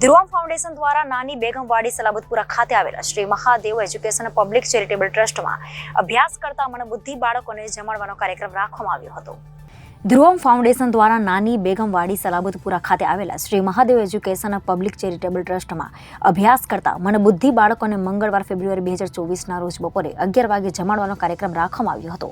ધ્રુવમ foundation દ્વારા નાની બેગમવાડી સલાબતપુરા ખાતે આવેલા Shri Mahadev Education Public Charitable ટ્રસ્ટમાં અભ્યાસ કરતા મનબુદ્ધિ બાળકોને જમાડવાનો કાર્યક્રમ રાખવામાં આવ્યો હતો. ધ્રુવમ ફાઉન્ડેશન દ્વારા નાની બેગમવાડી સલાબતપુરા ખાતે આવેલા Shri Mahadev Education Public Charitable ટ્રસ્ટમાં અભ્યાસ કરતા મનબુદ્ધિ બાળકોને મંગળવાર ફેબ્રુઆરી બે હજાર ચોવીસના રોજ બપોરે અગિયાર વાગે જમાડવાનો કાર્યક્રમ રાખવામાં આવ્યો હતો,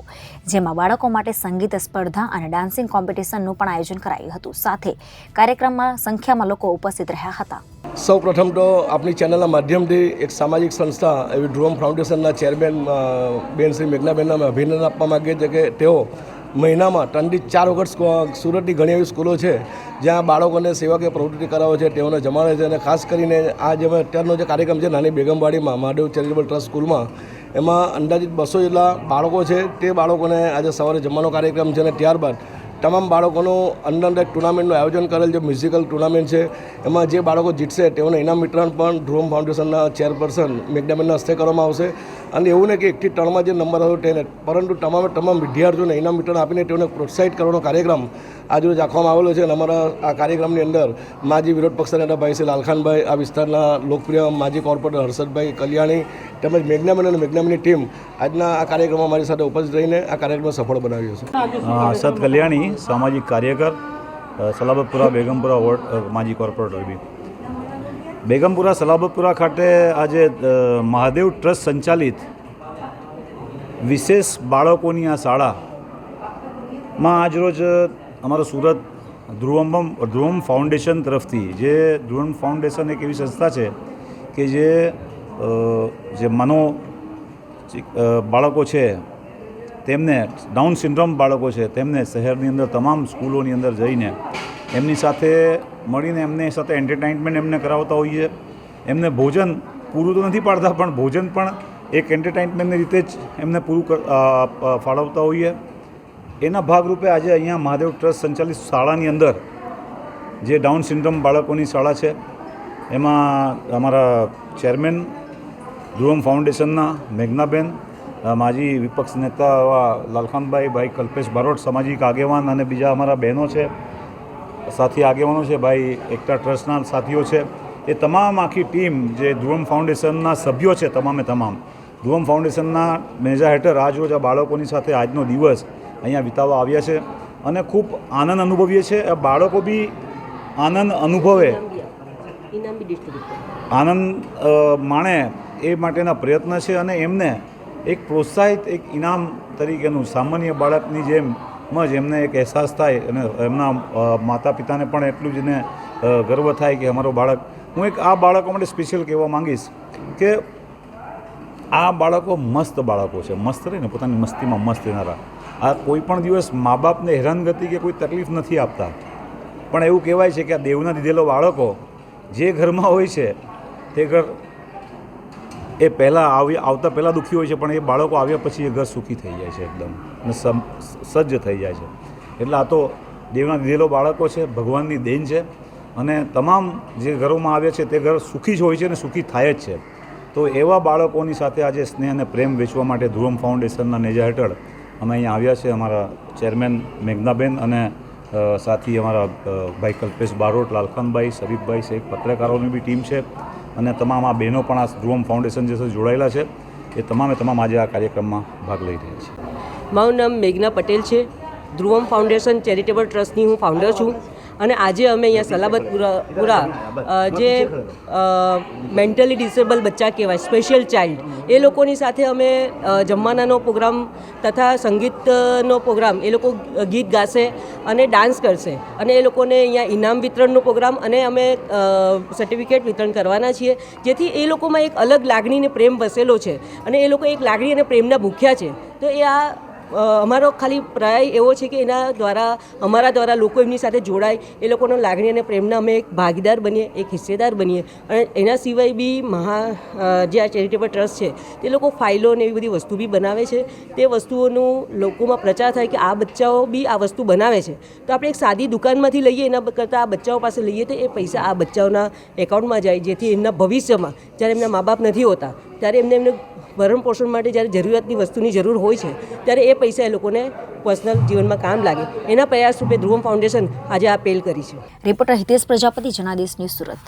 જેમાં બાળકો માટે સંગીત સ્પર્ધા અને ડાન્સિંગ કોમ્પિટિશનનું પણ આયોજન કરાયું હતું. સાથે કાર્યક્રમમાં સંખ્યામાં લોકો ઉપસ્થિત રહ્યા હતા. સૌ પ્રથમ તો આપણી ચેનલના માધ્યમથી એક સામાજિક સંસ્થા એવી ધ્રુવમ ફાઉન્ડેશનના ચેરમેન બેન શ્રી મેઘનાબેનને અભિનંદન આપવા માગીએ છીએ કે તેઓ મહિનામાં ત્રણથી ચાર વખત સુરતની ઘણી એવી સ્કૂલો છે, જ્યાં બાળકોને સેવાકીય પ્રવૃત્તિ કરાવે છે તેઓને જમાડે છે અને ખાસ કરીને આ જે અત્યારનો જે કાર્યક્રમ છે, નાની બેગમવાડીમાં, મહાદેવ ચેરિટેબલ ટ્રસ્ટ સ્કૂલમાં, એમાં અંદાજિત બસો જેટલા બાળકો છે, તે બાળકોને આજે સવારે જમવાનો કાર્યક્રમ છે અને ત્યારબાદ તમામ બાળકોનું અંડર અંડર ટુર્નામેન્ટનું આયોજન કરેલ જે મ્યુઝિકલ ટુર્નામેન્ટ છે, એમાં જે બાળકો જીતશે તેઓને ઇનામ વિતરણ પણ ધ્રુવમ ફાઉન્ડેશનના ચેરપર્સન મેઘડાબેનના હસ્તે કરવામાં આવશે. અને એવું નહીં કે એકથી ત્રણમાં જે નંબર આવ્યો તેને, પરંતુ તમામે તમામ વિદ્યાર્થીઓને ઇનામ વિતરણ આપીને તેઓને પ્રોત્સાહિત કરવાનો કાર્યક્રમ આજરોજ રાખવામાં આવેલો છે. અને અમારા આ કાર્યક્રમની અંદર માજી વિરોધ પક્ષના નેતા ભાઈ શ્રી લાલખાનભાઈ, આ વિસ્તારના લોકપ્રિય માજી કોર્પોરેટર હર્ષદભાઈ કલ્યાણી તેમજ મેઘનાબેન અને મેઘનાબેનની ટીમ આજના આ કાર્યક્રમમાં અમારી સાથે ઉપસ્થિત રહીને આ કાર્યક્રમ સફળ બનાવ્યો છે હર્ષદ કલ્યાણી સામાજિક કાર્યકર અ, સલાબતપુરા બેગમપુરા વોર્ડ માજી કોર્પોરેટર બી. બેગમપુરા સલાબતપુરા ખાતે આજે મહાદેવ ટ્રસ્ટ સંચાલિત વિશેષ બાળકોની આ શાળામાં આજરોજ અમારો સુરત ધ્રુવમ ધ્રુવમ ફાઉન્ડેશન તરફથી જે ધ્રુવમ ફાઉન્ડેશન એક એવી સંસ્થા છે કે જે જે મનો બાળકો છે તેમને ડાઉન સિન્ડ્રોમ બાળકો છે, તેમને શહેરની અંદર તમામ સ્કૂલોની અંદર જઈને એમની સાથે મળીને એમની સાથે એન્ટરટેનમેન્ટ એમને કરાવતા હોઈએ. એમને ભોજન પૂરું તો નથી પાડતા, પણ ભોજન પણ એક એન્ટરટેનમેન્ટની રીતે જ એમને પૂરું ફાળવતા હોઈએ. એના ભાગરૂપે આજે અહીંયા મહાદેવ ટ્રસ્ટ સંચાલિત શાળાની અંદર જે ડાઉન સિન્ડ્રોમ બાળકોની શાળા છે, એમાં અમારા ચેરમેન ધ્રુવમ ફાઉન્ડેશનના મેઘનાબેન માજી વિપક્ષ નેતા એવા લાલખાનભાઈ ભાઈ કલ્પેશ બારોટ સામાજિક આગેવાન અને બીજા અમારા બહેનો છે સાથી આગેવાનો છે ભાઈ એકતા ટ્રસ્ટના સાથીઓ છે. એ તમામ આખી ટીમ જે ધ્રુવમ ફાઉન્ડેશનના સભ્યો છે તમામે તમામ. ધ્રુવમ ફાઉન્ડેશનના મેજા હેઠળ આજ રોજ આ બાળકોની સાથે આજનો દિવસ અહીંયા વિતાવવા આવ્યા છે અને ખૂબ આનંદ અનુભવીએ છીએ. આ બાળકો બી આનંદ અનુભવે. આનંદ માણે એ માટેના પ્રયત્ન છે અને એમને એક પ્રોત્સાહિત, એક ઇનામ તરીકેનું સામાન્ય બાળકની જેમ જ એમને એક અહેસાસ થાય અને એમના માતા પિતાને પણ એટલું જ એને ગર્વ થાય કે અમારો બાળક, હું એક આ બાળકો માટે સ્પેશિયલ કહેવા માંગીશ કે આ બાળકો મસ્ત બાળકો છે. મસ્ત રહીને પોતાની મસ્તીમાં મસ્ત રહેનારા. આ કોઈ પણ દિવસ મા બાપને હેરાનગતિ કે કોઈ તકલીફ નથી આપતા. પણ એવું કહેવાય છે કે આ દેવના દીધેલો બાળકો જે ઘરમાં હોય છે, તે ઘર એ પહેલાં આવી આવતા પહેલાં દુઃખી હોય છે, પણ એ બાળકો આવ્યા પછી એ ઘર સુખી થઈ જાય છે એકદમ. અને સજ્જ થઈ જાય છે. એટલે આ તો દેવના દીધેલો બાળકો છે, ભગવાનની દેન છે. અને તમામ જે ઘરોમાં આવ્યા છે, તે ઘર સુખી જ હોય છે અને સુખી થાય જ છે. તો એવા બાળકોની સાથે આજે સ્નેહ અને પ્રેમ વેચવા માટે ધ્રુવમ ફાઉન્ડેશનના નેજા હેઠળ અમે અહીંયા આવ્યા છે, અમારા ચેરમેન મેઘનાબેન અને સાથી અમારા ભાઈ કલ્પેશ બારોટ, લાલખાનભાઈ શરીફભાઈ શેખ પત્રકારોની બી ટીમ છે. અને તમામ આ બહેનો પણ આ ધ્રુવમ ફાઉન્ડેશન જે જોડાયેલા છે, એ તમામે તમામ આજે આ કાર્યક્રમમાં ભાગ લઈ રહ્યા છે. મારું નામ મેઘના પટેલ છે. ધ્રુવમ ફાઉન્ડેશન ચેરિટેબલ ટ્રસ્ટની હું ફાઉન્ડર છું. અને આજે અમે અહીંયા સલાબતપુરા જે મેન્ટલી ડિસેબલ બચ્ચા કહેવાય સ્પેશિયલ ચાઇલ્ડ એ લોકોની સાથે અમે જમવાનાનો પ્રોગ્રામ તથા સંગીતનો પ્રોગ્રામ, એ લોકો ગીત ગાશે અને ડાન્સ કરશે. અને એ લોકોને અહીંયા ઇનામ વિતરણનો પ્રોગ્રામ અને અમે સર્ટિફિકેટ વિતરણ કરવાના છીએ. જેથી એ લોકોમાં એક અલગ લાગણીને પ્રેમ વસેલો છે. અને એ લોકો એક લાગણી અને પ્રેમના ભૂખ્યા છે. તો એ આ અમારો ખાલી પ્રયાય એવો છે કે એના દ્વારા, અમારા દ્વારા લોકો એમની સાથે જોડાય. એ લોકોનો લાગણી અને પ્રેમના અમે એક ભાગીદાર બનીએ, એક હિસ્સેદાર બનીએ. અને એના સિવાય બી મહા જે આ ચેરિટેબલ ટ્રસ્ટ છે, તે લોકો ફાઇલો ને એવી બધી વસ્તુ બી બનાવે છે. તે વસ્તુઓનું લોકોમાં પ્રચાર થાય કે આ બચ્ચાઓ બી આ વસ્તુ બનાવે છે. તો આપણે એક સાદી દુકાનમાંથી લઈએ, એના કરતાં આ બચ્ચાઓ પાસે લઈએ તો એ પૈસા આ બચ્ચાઓના એકાઉન્ટમાં જાય, જેથી એમના ભવિષ્યમાં, જ્યારે એમના મા બાપ નથી હોતા, ત્યારે એમને એમને ભરણ પોષણ માટે જ્યારે જરૂરિયાતની વસ્તુની જરૂર હોય છે, ત્યારે એ પૈસા એ લોકોને પર્સનલ જીવનમાં કામ લાગે. એના પ્રયાસ રૂપે ધ્રુવમ ફાઉન્ડેશન આજે આ પહેલ કરી છે. Reporter Hitesh Prajapati, Janadesh News Surat.